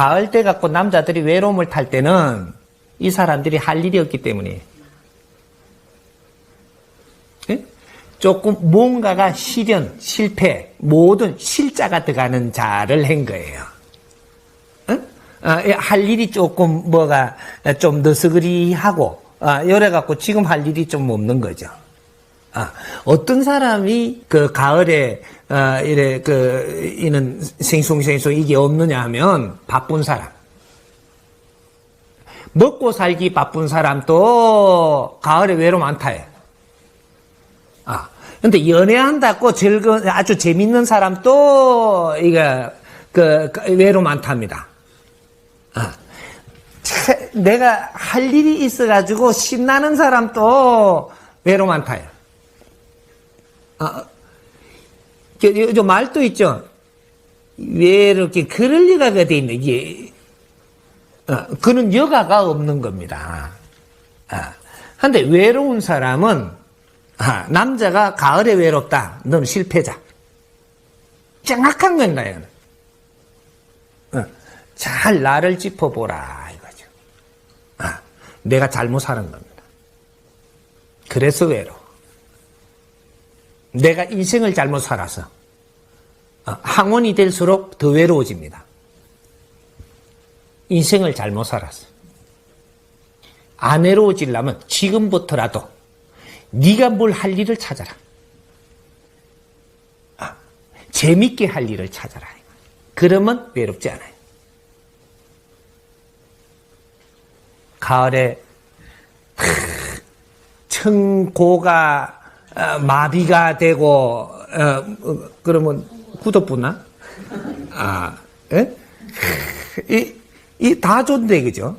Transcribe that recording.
가을 때 갖고 남자들이 외로움을 탈 때는 이 사람들이 할 일이 없기 때문에 예? 조금 뭔가가 실현, 실패, 모든 실자가 들어가는 자를 한 거예요. 응? 아, 예, 할 일이 조금 뭐가 좀 너스그리하고 아, 이래 갖고 지금 할 일이 좀 없는 거죠. 아, 어떤 사람이 그 가을에 아, 이래 그 이는 생숭생숭 이게 없느냐 하면 바쁜 사람. 먹고 살기 바쁜 사람도 가을에 안 타요. 아, 근데 연애한다고 즐거운 아주 재밌는 사람도 이거 그, 그 외로움 안 탑니다. 아, 차- 내가 할 일이 있어가지고 신나는 사람도 외로움 안 타요. 아, 저, 저, 저 말도 있죠. 왜 이렇게 그럴 리가 돼 있는 이게 어, 그는 여가가 없는 겁니다. 아, 근데 외로운 사람은 아, 남자가 가을에 외롭다. 넌 실패자. 정확한 겁니다. 이거는. 어, 잘 나를 짚어보라 이거죠. 아, 내가 잘못 사는 겁니다. 그래서 외로워. 내가 인생을 잘못 살아서 어, 항원이 될수록 더 외로워집니다. 인생을 잘못 살았어. 안 외로워지려면 지금부터라도 네가 뭘 할 일을 찾아라. 아, 재밌게 할 일을 찾아라. 그러면 외롭지 않아요. 가을에 크, 청고가 어, 마비가 되고 어, 어, 그러면 굳어붙나? 아, 예? 이, 이다 좋은데 그죠?